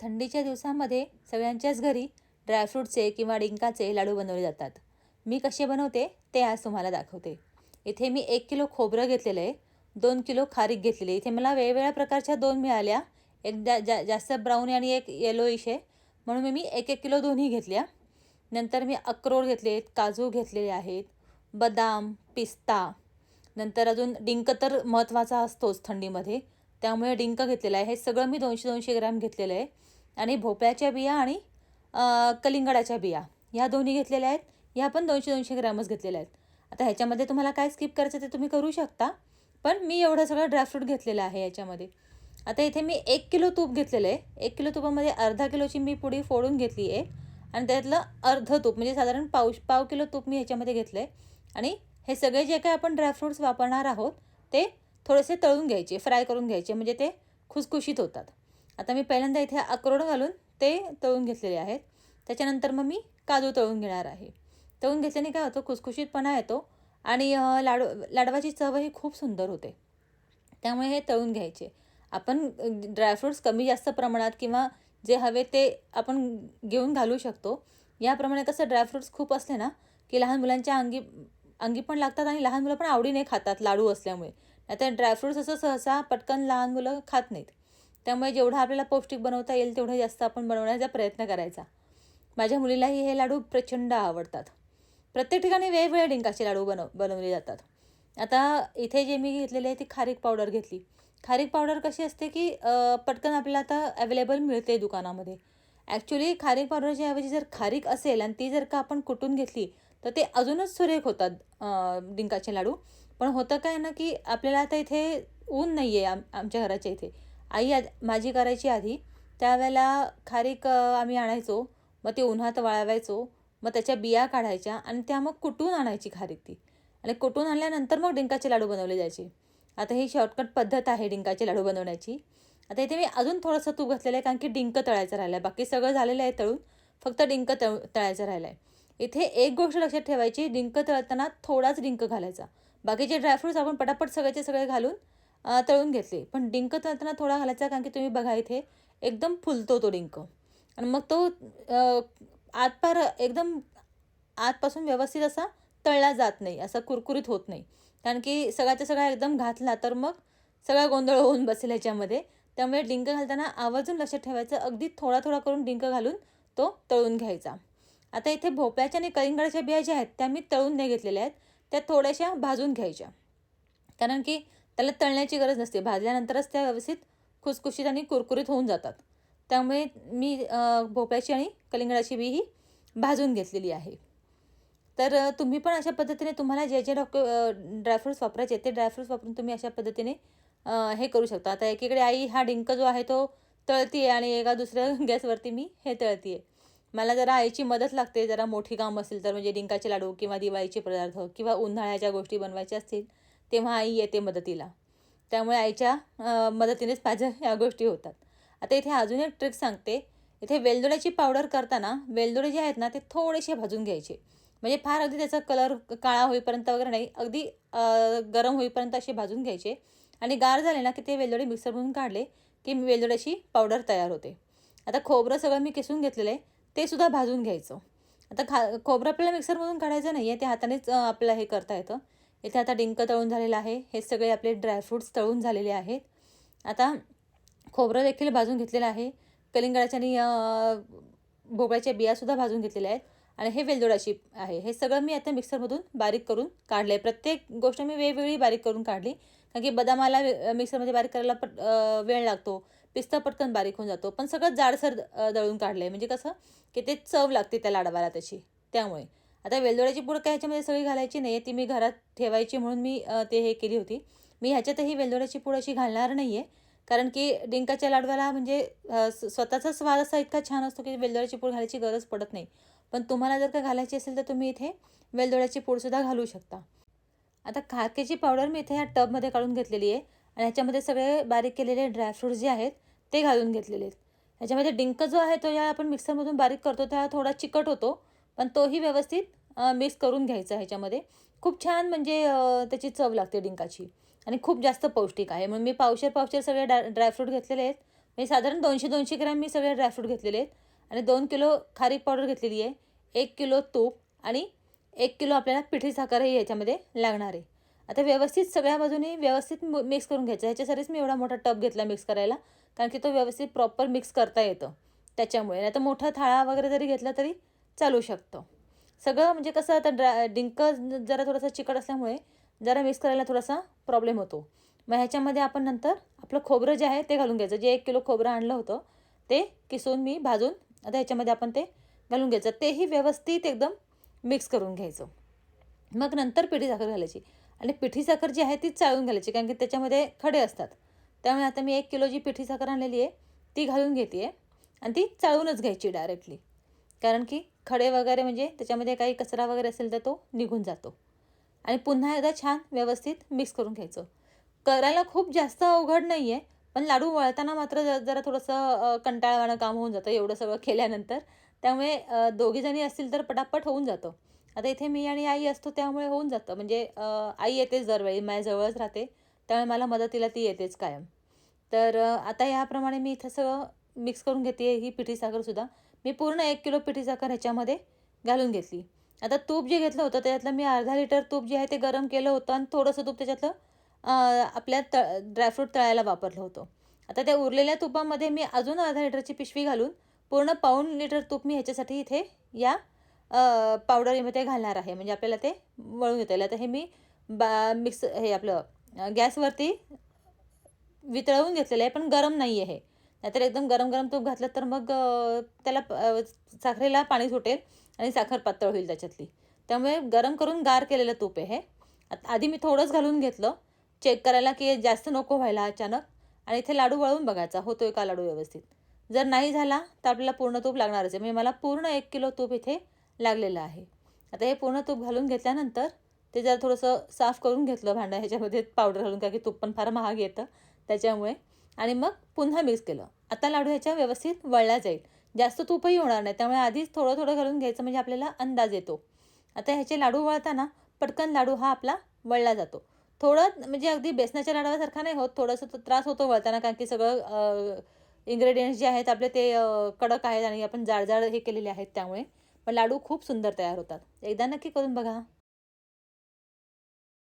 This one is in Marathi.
थंडीच्या दिवसामध्ये सगळ्यांच्याच घरी ड्रायफ्रूटचे किंवा डिंकाचे लाडू बनवले जातात. मी कसे बनवते ते आज तुम्हाला दाखवते. इथे मी एक किलो खोबरं घेतलेलं आहे दोन किलो खारीक घेतलेली इथे मला वेगवेगळ्या प्रकारच्या दोन मिळाल्या. एक जा जा जास्त ब्राऊन आणि एक येलोइश आहे. म्हणून मी मी एक एक किलो दोन्ही घेतल्या. नंतर मी अक्रोड घेतलेत काजू घेतलेले आहेत बदाम पिस्ता. नंतर अजून डिंक तर महत्त्वाचा असतोच थंडीमध्ये. त्यामुळे डिंक घेतलेला आहे. हे सगळं मी दोनशे दोनशे ग्रॅम घेतलेलं आहे. आणि भोपळ्याच्या बिया आणि कलिंगडाच्या बिया ह्या दोन्ही घेतलेल्या आहेत. ह्या पण दोनशे दोनशे ग्रॅमच घेतलेल्या आहेत. आता ह्याच्यामध्ये तुम्हाला काय स्किप करायचं ते तुम्ही करू शकता. पण मी एवढं सगळं ड्रायफ्रूट घेतलेलं आहे याच्यामध्ये. आता इथे मी एक किलो तूप घेतलेलं आहे. एक किलो तुपामध्ये अर्धा किलोची मी पुडी फोडून घेतली आहे. आणि त्यातलं अर्ध तूप म्हणजे साधारण पाव पाव किलो तूप मी ह्याच्यामध्ये घेतलं आहे आणि हे सगळे जे काही आपण ड्रायफ्रूट्स वापरणार आहोत ते थोडेसे तळून घ्यायचे फ्राय करून घ्यायचे म्हणजे ते खुसखुशीत होतात. आता मी पहिल्यांदा इथे अक्रोड घालून ते तळून घेतलेले आहेत. त्याच्यानंतर मग मी काजू तळून घेणार आहे. तळून घेतल्याने काय होतं खुसखुशीतपणा येतो आणि लाडू लाडवाची चवही खूप सुंदर होते. त्यामुळे हे तळून घ्यायचे. आपण ड्रायफ्रूट्स कमी जास्त प्रमाणात किंवा जे हवे ते आपण घेऊन घालू शकतो. याप्रमाणे कसं ड्रायफ्रूट्स खूप असले ना की लहान मुलांच्या अंगी अंगी पण लागतात आणि लहान मुलं पण आवडीने खातात लाडू असल्यामुळे. आता ड्रायफ्रूट्स असं सहसा पटकन लहान मुलं खात नाहीत. त्यामुळे जेवढं आपल्याला पौष्टिक बनवता येईल तेवढं जास्त आपण बनवण्याचा प्रयत्न करायचा. माझ्या मुलीलाही हे लाडू प्रचंड आवडतात. प्रत्येक ठिकाणी वेगवेगळे डिंकाचे लाडू बनव बनवले जातात. आता इथे जे मी घेतलेले आहे ती खारीक पावडर घेतली. खारीक पावडर कशी असते की पटकन आपल्याला आता अवेलेबल मिळते दुकानामध्ये. ॲक्च्युली खारीक पावडरच्या ऐवजी जर खारीक असेल आणि ती जर का आपण कुटून घेतली तर ते अजूनच सुरेख होतात डिंकाचे लाडू. पण होतं काय ना की आपल्याला आता इथे ऊन नाही आहे आम आमच्या घराच्या इथे. आई आ माझी करायची आधी त्यावेळेला खारीक आम्ही आणायचो मग ते उन्हात वाळवायचो मग त्याच्या बिया काढायच्या आणि त्या मग कुटून आणायची खारीक ती? आणि कुटून आणल्यानंतर मग डिंकाचे लाडू बनवले जायचे. आता ही शॉर्टकट पद्धत आहे डिंकाचे लाडू बनवण्याची. आता इथे मी अजून थोडंसं तूप घातलेलं आहे कारण की डिंक तळायचं राहिलं आहे बाकी सगळं झालेलं आहे तळून फक्त डिंक तळ तळायचं राहिलं आहे इथे एक गोष्ट लक्षात ठेवायची डिंक तळताना थोडाच डिंक घालायचा. बाकीचे ड्रायफ्रूट्स आपण पटापट सगळ्याचे सगळे घालून तळून घेतले. पण डिंक तळताना थोडा घालायचा कारण की तुम्ही बघा इथे एकदम फुलतो तो डिंक. आणि मग तो आतपार एकदम आतपासून व्यवस्थित असा तळला जात नाही असा कुरकुरीत होत नाही. कारण की सगळ्याच्या सगळा एकदम घातला तर मग सगळा गोंधळ होऊन बसेल ह्याच्यामध्ये. त्यामुळे डिंक घालताना आवर्जून लक्षात ठेवायचं अगदी थोडा थोडा करून डिंक घालून तो तळून घ्यायचा. आता इथे भोपळ्याच्या आणि कलिंगडाच्या बिया ज्या आहेत त्या मी तळून नाही घेतलेल्या आहेत. त्या थोड्याशा भाजून घ्यायच्या. कारण की त्याला तळण्याची गरज नसते. भाजल्यानंतरच त्या व्यवस्थित खुसखुशीत आणि कुरकुरीत होऊन जातात. त्यामुळे मी भोपळ्याची आणि कलिंगडाची बी ही भाजून घेतलेली आहे. तर तुम्ही पण अशा पद्धतीने तुम्हाला जे जे डॉक्यु ड्रायफ्रूट्स वापरायचे ते ड्रायफ्रूट्स वापरून तुम्ही अशा पद्धतीने हे करू शकता. आता एकीकडे आई हा डिंक जो आहे तो तळती आहे आणि एका दुसऱ्या गॅसवरती मी हे तळती आहे मला जरा आईची मदत लागते जरा मोठी काम असेल तर म्हणजे डिंकाचे लाडू किंवा दिवाळीचे पदार्थ किंवा उन्हाळ्याच्या गोष्टी बनवायच्या असतील तेव्हा आई येते मदतीला. त्यामुळे आईच्या मदतीनेच माझ्या ह्या गोष्टी होतात. आता इथे अजून एक ट्रिक सांगते. इथे वेलदोड्याची पावडर करताना वेलदोडे जे आहेत ना ते थोडेसे भाजून घ्यायचे. म्हणजे फार अगदी त्याचा कलर काळा होईपर्यंत वगैरे नाही अगदी गरम होईपर्यंत असे भाजून घ्यायचे. आणि गार झाले ना की ते वेलदोडे मिक्सरमधून काढले की वेलदोड्याची पावडर तयार होते. आता खोबरं सगळं मी किसून घेतलेलं आहे. ते सुद्धा भाजून घ्यायचं. आता खा खोबरं आपल्याला मिक्सरमधून काढायचं नाही आहे ते हातानेच आपलं हे करता येतं. इथे आता डिंक तळून झालेलं आहे हे सगळे आपले ड्रायफ्रूट्स तळून झालेले आहेत. आता खोबरं देखील भाजून घेतलेलं आहे. कलिंगडाच्या आणि भोपळ्याच्या बियासुद्धा भाजून घेतलेल्या आहेत. आणि हे वेलदोडाची आहे. हे सगळं मी आता मिक्सरमधून बारीक करून काढलं आहे प्रत्येक गोष्ट मी वेगवेगळी बारीक करून काढली. कारण की बदामाला मिक्सरमध्ये बारीक करायला पट वेळ लागतो. पिस्ता पटकन बारीक होऊन जातो. पण सगळं जाडसर दळून काढलं आहे म्हणजे कसं की ते चव लागते त्या लाडवाला त्याची त्यामुळे. आता वेलदोड्याची पूड काय ह्याच्यामध्ये सगळी घालायची नाही आहे ती मी घरात ठेवायची म्हणून मी ते हे केली होती. मी ह्याच्यातही वेलदोड्याची पूड अशी घालणार नाही आहे कारण की डिंकाच्या लाडवाला म्हणजे स्वतःचा स्वाद असा इतका छान असतो की वेलदोड्याची पूड घालायची गरज पडत नाही. पण तुम्हाला जर का घालायची असेल तर तुम्ही इथे वेलदोड्याची पूडसुद्धा घालू शकता. आता खाकेची पावडर मी इथे ह्या टबमध्ये काढून घेतलेली आहे. आणि ह्याच्यामध्ये सगळे बारीक केलेले ड्रायफ्रूट्स जे आहेत ते घालून घेतलेले आहेत. ह्याच्यामध्ये डिंक जो आहे तो ज्या आपण मिक्सरमधून बारीक करतो त्या थोडा चिकट होतो पण तोही व्यवस्थित मिक्स करून घ्यायचा ह्याच्यामध्ये. खूप छान म्हणजे त्याची चव लागते डिंकाची. आणि खूप जास्त पौष्टिक आहे. म्हणून मी पावशेर पावशेर सगळे ड्राय ड्रायफ्रूट घेतलेले आहेत. म्हणजे साधारण दोनशे दोनशे ग्रॅम मी सगळे ड्रायफ्रूट घेतलेले आहेत. आणि दोन किलो खारीक पावडर घेतलेली आहे. एक किलो तूप आणि एक किलो आपल्याला पिठी साखरही याच्यामध्ये लागणार आहे. आता व्यवस्थित सगळ्या बाजूने व्यवस्थित मिक्स करून घ्यायचं. ह्याच्यासाठीच मी एवढा मोठा टब घेतला मिक्स करायला कारण की तो व्यवस्थित प्रॉपर मिक्स करता येतं. त्याच्यामुळे. नाही तर मोठा थाळा वगैरे जरी घेतला तरी चालू शकतो. सगळं म्हणजे कसं आता ड्रा डिंक जरा थोडासा चिकट असल्यामुळे जरा मिक्स करायला थोडासा प्रॉब्लेम होतो. मग ह्याच्यामध्ये आपण नंतर आपलं खोबरं जे आहे ते घालून घ्यायचं. जे एक किलो खोबरं आणलं होतं ते किसून मी भाजून आता ह्याच्यामध्ये आपण ते घालून घ्यायचं. तेही व्यवस्थित एकदम मिक्स करून घ्यायचं. मग नंतर पिठी साखर घालायची. आणि पिठी साखर जी आहे ती चाळून घालायची कारण की त्याच्यामध्ये खडे असतात. त्यामुळे आता मी एक किलो जी पिठी साखर आणलेली आहे ती घालून घेते आहे आणि ती चाळूनच घ्यायची डायरेक्टली कारण की खडे वगैरे म्हणजे त्याच्यामध्ये काही कचरा वगैरे असेल तर तो निघून जातो. आणि पुन्हा एकदा छान व्यवस्थित मिक्स करून घ्यायचं. करायला खूप जास्त अवघड नाही आहे पण लाडू वळताना मात्र ज जरा थोडंसं कंटाळवाणं काम होऊन जातं एवढं सगळं केल्यानंतर. त्यामुळे दोघीजणी असतील तर पटापट होऊन जातं. आता इथे मी आणि आई असतो त्यामुळे होऊन जातं. म्हणजे आई येतेच दरवेळी माझ्याजवळच राहते. त्यामुळे मला मदतीला ती येतेच कायम. तर आता ह्याप्रमाणे मी इथं सगळं मिक्स करून घेते ही पिठी साखरसुद्धा मी पूर्ण एक किलो पिठी साखर ह्याच्यामध्ये घालून घेतली. आता तूप जे घेतलं होतं त्याच्यातलं मी अर्धा लिटर तूप जे आहे ते गरम केलं होतं आणि थोडंसं तूप त्याच्यातलं आपल्या त ड्रायफ्रूट तळायला वापरलं होतं. आता त्या उरलेल्या तुपामध्ये मी अजून अर्धा लिटरची पिशवी घालून पूर्ण पाऊण लिटर तूप मी ह्याच्यासाठी इथे या पावडरीमध्ये घालणार आहे. म्हणजे आपल्याला ते वळून येता. येईल आता हे मी बा मिक्स हे आपलं गॅसवरती वितळवून घेतलेलं आहे पण गरम नाही आहे नाहीतर एकदम गरम गरम तूप घातलं तर मग त्याला साखरेला पाणी सुटेल आणि साखर पातळ होईल त्याच्यातली. त्यामुळे गरम करून गार केलेलं तूप आहे हे. आधी मी थोडंच घालून घेतलं. चेक करायला की जास्त नको व्हायला अचानक. आणि इथे लाडू वळून बघायचा. होतो आहे का लाडू व्यवस्थित? जर नाही झाला तर आपल्याला पूर्ण तूप लागणारच आहे. म्हणजे मला पूर्ण एक किलो तूप इथे लागलेलं आहे. आता हे पूर्ण तूप घालून घेतल्यानंतर ते जरा थोडंसं साफ करून घेतलं भांडं ह्याच्यामध्ये पावडर घालून का की तूप पण फार महाग येतं त्याच्यामुळे. आणि मग पुन्हा मिक्स केलं. आता लाडू ह्याच्या व्यवस्थित वळला जाईल. जास्त तूपही होणार नाही. त्यामुळे आधीच थोडं थोडं घालून घ्यायचं म्हणजे आपल्याला अंदाज येतो. आता ह्याचे लाडू वळताना पटकन लाडू हा आपला वळला जातो. थोडं म्हणजे अगदी बेसनाच्या लाडवासारखा नाही होत. थोडंसं त्रास होतो वळताना कारण की सगळं इन्ग्रेडियंट्स जे आहेत आपले ते कडक आहेत आणि आपण जाड जाड हे केलेले आहेत त्यामुळे. पण लाडू खूप सुंदर तयार होतात. एकदा नक्की करून बघा.